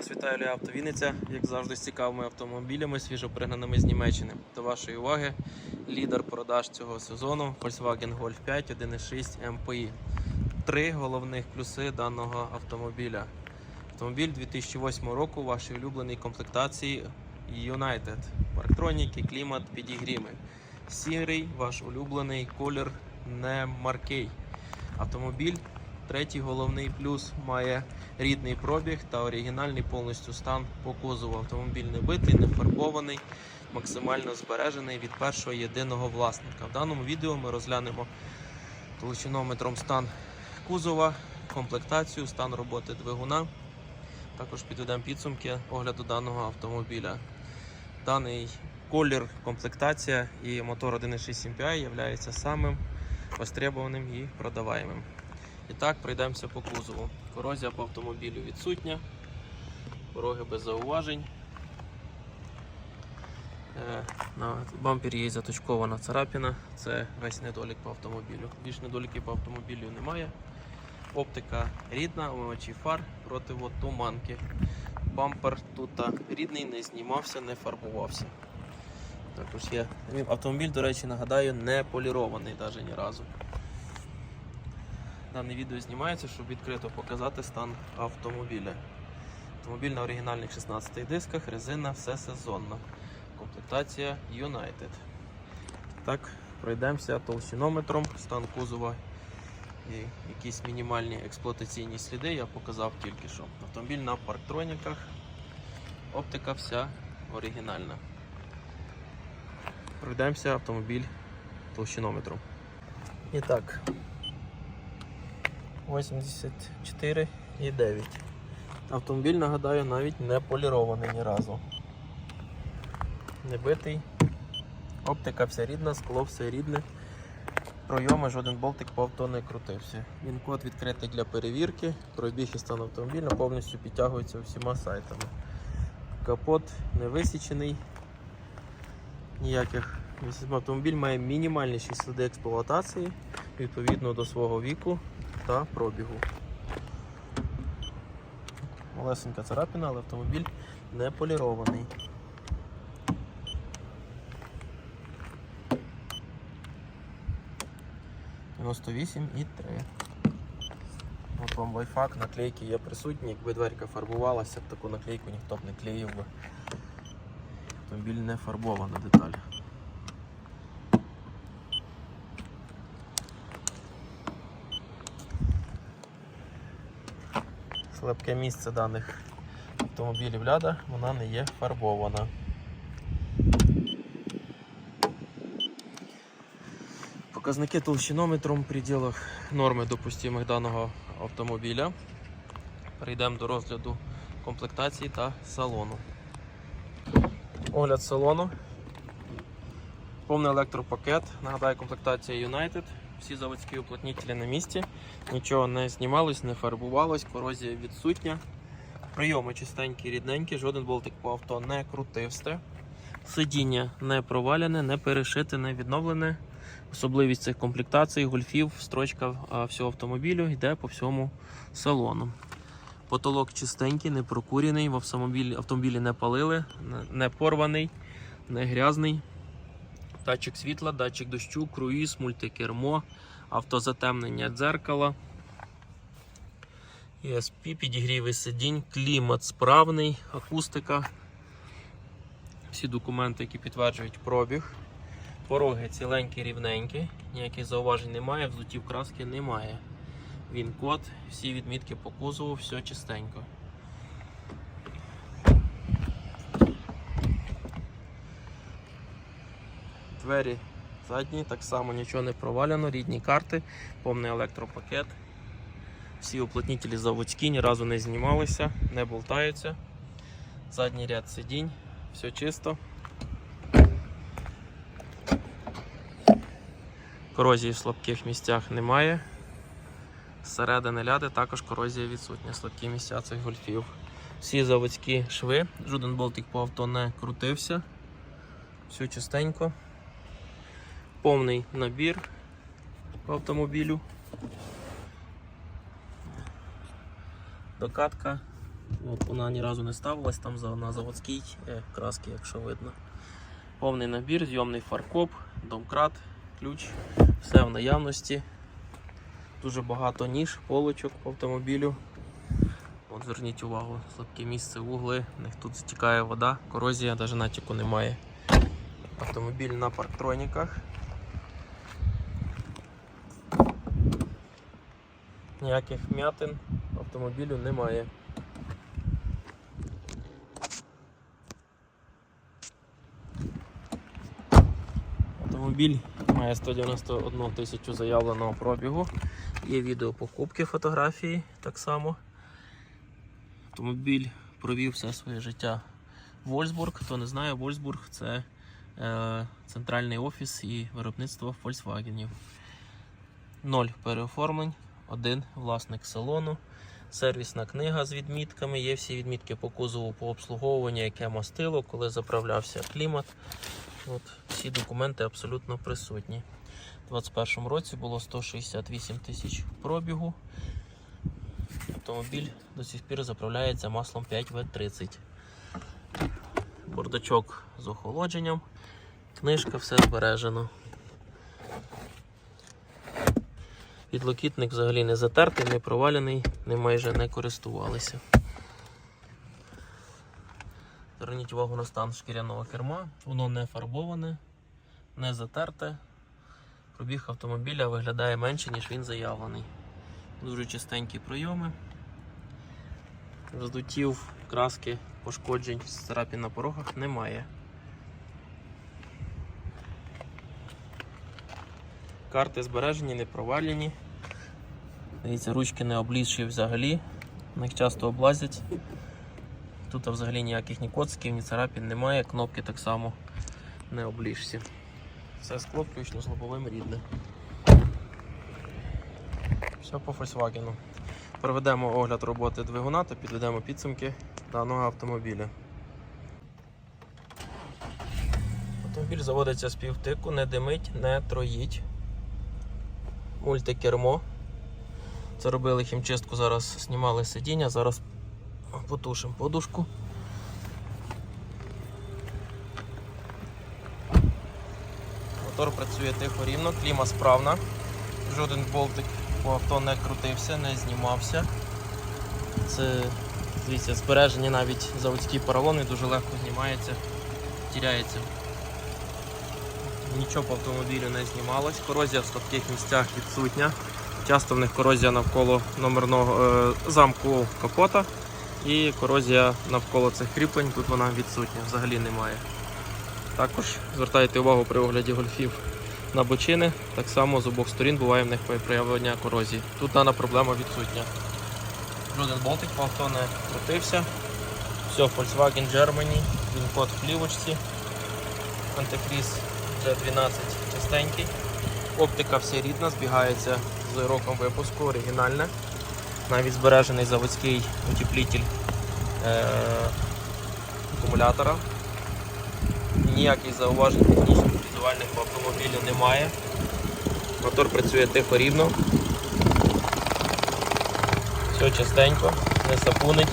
Вас вітає Леа Авто як завжди, з цікавими автомобілями, свіжопригнаними з Німеччини. До вашої уваги лідер продаж цього сезону Volkswagen Golf 5 1.6 MPI. Три головних плюси даного автомобіля. Автомобіль 2008 року, вашій улюбленій комплектації United. Парктроніки, клімат, підігріми. Сірий, ваш улюблений колір не маркий. Автомобіль Третій головний плюс має рідний пробіг та оригінальний повністю стан по кузову. Автомобіль не битий, не фарбований, максимально збережений від першого єдиного власника. В даному відео ми розглянемо толщинометром стан кузова, комплектацію, стан роботи двигуна. Також підведемо підсумки огляду даного автомобіля. Даний колір, комплектація і мотор 1.6 MPI є самим востребованим і продаваємим. І так, пройдемося по кузову. Корозія по автомобілю відсутня, пороги без зауважень. Е, На бампері є заточкована царапіна, це весь недолік по автомобілю. Більш недоліків по автомобілю немає. Оптика рідна, омивачі фар противотуманки. Бампер тут рідний, не знімався, не фарбувався. Також є. Автомобіль, до речі, нагадаю, не полірований навіть ні разу. Дане відео знімається, щоб відкрито показати стан автомобіля. Автомобіль на оригінальних 16 дисках, резина все сезонна. Комплектація United. Так, пройдемося толщинометром, стан кузова і якісь мінімальні експлуатаційні сліди я показав тільки що. Автомобіль на парктроніках, оптика вся оригінальна. Пройдемося автомобіль толщинометром. І так, 84,9. Автомобіль, нагадаю, навіть не полірований ні разу. Не битий. Оптика вся рідна, скло все рідне. Пройоми, жоден болтик по авто не крутився. Він код відкритий для перевірки. Пробіг і стан автомобіля повністю підтягується всіма сайтами. Капот не висічений. Ніяких. Автомобіль має мінімальніші сліди експлуатації відповідно до свого віку та пробігу. Малесенька царапіна, але автомобіль не полірований. і 3. От вам лайфхак, наклейки є присутні, якби дверка фарбувалася, таку наклейку ніхто б не клеїв би. Автомобіль не фарбована деталь. Слабке місце даних автомобілів ляда, вона не є фарбована. Показники толщинометром в пределах норми допустимих даного автомобіля. Перейдемо до розгляду комплектації та салону. Огляд салону. Повний електропакет. Нагадаю, комплектація United. Всі заводські уплотнителі на місці. Нічого не знімалось, не фарбувалось, корозія відсутня. Прийоми чистенькі, рідненькі, жоден болтик по авто не крутився. Сидіння не провалене, не перешите, не відновлене. Особливість цих комплектацій, гольфів, строчка всього автомобілю йде по всьому салону. Потолок чистенький, не прокурений, в автомобілі, не палили, не порваний, не грязний. Датчик світла, датчик дощу, круїз, мультикермо, автозатемнення дзеркала. ESP, підігріви сидінь, клімат справний, акустика. Всі документи, які підтверджують пробіг. Пороги ціленькі, рівненькі, ніяких зауважень немає, взуттів краски немає. Він код, всі відмітки по кузову, все чистенько. Двері задні, так само нічого не провалено, рідні карти, повний електропакет. Всі уплотнителі заводські, ні разу не знімалися, не болтаються. Задній ряд сидінь, все чисто. Корозії в слабких місцях немає. Зсередини ляди також корозія відсутня, слабкі місця цих гольфів. Всі заводські шви, жоден болтик по авто не крутився. Все чистенько. Повний набір по автомобілю. Докатка, От вона ні разу не ставилась, там на заводській е, краски, якщо видно. Повний набір, зйомний фаркоп, домкрат, ключ, все в наявності. Дуже багато ніж, полочок по автомобілю. От зверніть увагу, слабке місце, вугли, в них тут стікає вода, корозія, навіть натяку немає. Автомобіль на парктроніках. Ніяких м'ятин автомобілю немає. Автомобіль має 191 тисячу заявленого пробігу. Є відео покупки фотографії так само. Автомобіль провів все своє життя Вольсбург. Хто не знає, Вольсбург це е, центральний офіс і виробництво Volkswagen. Ноль переоформлень, один власник салону, сервісна книга з відмітками. Є всі відмітки по кузову, по обслуговуванню, яке мастило, коли заправлявся клімат. От, всі документи абсолютно присутні. У 2021 році було 168 тисяч пробігу. Автомобіль до сих пір заправляється маслом 5В30. Бардачок з охолодженням. Книжка, все збережено. Підлокітник взагалі не затертий, не провалений, не майже не користувалися. Зверніть увагу на стан шкіряного керма. Воно не фарбоване, не затерте. Пробіг автомобіля виглядає менше, ніж він заявлений. Дуже чистенькі пройоми. Роздутів, краски, пошкоджень, царапін на порогах немає. Карти збережені, не провалені. Дивіться, ручки не облізші взагалі. Них часто облазять. Тут взагалі ніяких ні коцків, ні царапін немає, кнопки так само не обліжці. Все скло включно з лобовим рідне. Все по Volkswagen. Проведемо огляд роботи двигуна та підведемо підсумки даного автомобіля. Автомобіль заводиться з півтику, не димить, не троїть. Мультикермо. Це робили хімчистку, зараз знімали сидіння, зараз потушимо подушку. Мотор працює тихо рівно, кліма справна. Жоден болтик по авто не крутився, не знімався. Це, дивіться, збережені навіть заводські поролони, дуже легко знімається, тіряється. Нічого по автомобілю не знімалось. Корозія в слабких місцях відсутня. Часто в них корозія навколо номерного е, замку капота і корозія навколо цих кріплень, тут вона відсутня, взагалі немає. Також звертайте увагу при огляді гольфів на бочини. Так само з обох сторін буває в них проявлення корозії. Тут дана проблема відсутня. Жоден болтик по авто не крутився. Все, Volkswagen Germany, він код в плівочці. Антифріз G12 чистенький. Оптика вся рідна, збігається з роком випуску, оригінальна. Навіть збережений заводський утеплитель е- акумулятора. Ніяких зауважень технічних візуальних по автомобілю немає. Мотор працює тихо рівно. Все частенько, не сапунить.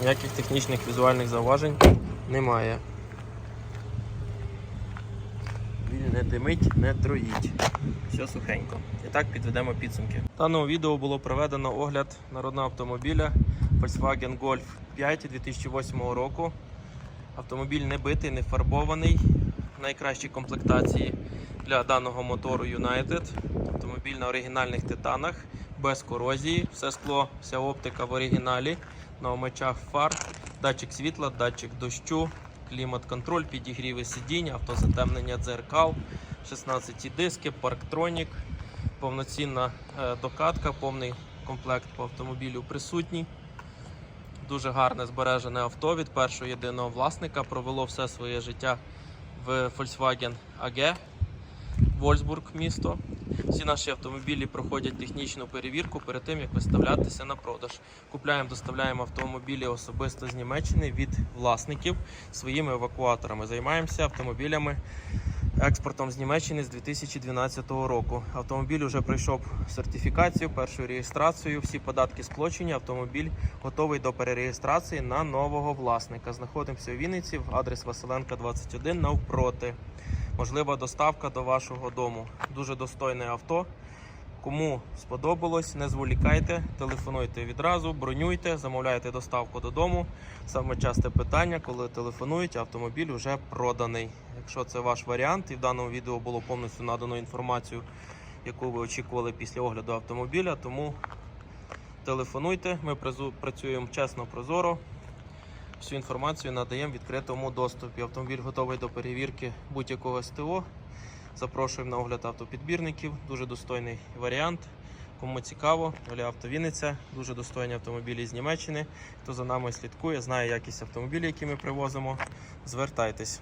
Ніяких технічних візуальних зауважень немає. Він не димить, не троїть. Все сухенько. І так підведемо підсумки. В даному відео було проведено огляд народного автомобіля Volkswagen Golf 5 2008 року. Автомобіль не битий, не фарбований. В найкращій комплектації для даного мотору United. Автомобіль на оригінальних титанах, без корозії. Все скло, вся оптика в оригіналі. На омичах фар, датчик світла, датчик дощу, клімат-контроль, підігріви сидінь, автозатемнення дзеркал, 16 диски, парктронік, повноцінна е, докатка, повний комплект по автомобілю присутній. Дуже гарне збережене авто від першого єдиного власника. Провело все своє життя в Volkswagen AG, Вольсбург місто. Всі наші автомобілі проходять технічну перевірку перед тим, як виставлятися на продаж. Купляємо, доставляємо автомобілі особисто з Німеччини від власників своїми евакуаторами. Займаємося автомобілями експортом з Німеччини з 2012 року. Автомобіль вже пройшов сертифікацію, першу реєстрацію. Всі податки сплочені. Автомобіль готовий до перереєстрації на нового власника. Знаходимося у Вінниці в адрес Василенка 21 навпроти. Можлива доставка до вашого дому. Дуже достойне авто. Кому сподобалось, не зволікайте, телефонуйте відразу, бронюйте, замовляйте доставку додому. Саме часте питання, коли телефонують, автомобіль вже проданий. Якщо це ваш варіант, і в даному відео було повністю надано інформацію, яку ви очікували після огляду автомобіля, тому телефонуйте, ми працюємо чесно, прозоро. Всю інформацію надаємо в відкритому доступі. Автомобіль готовий до перевірки будь-якого СТО. Запрошуємо на огляд автопідбірників. Дуже достойний варіант. Кому цікаво, Оля Авто Вінниця, дуже достойні автомобілі з Німеччини. Хто за нами слідкує, знає якість автомобілів, які ми привозимо. Звертайтесь.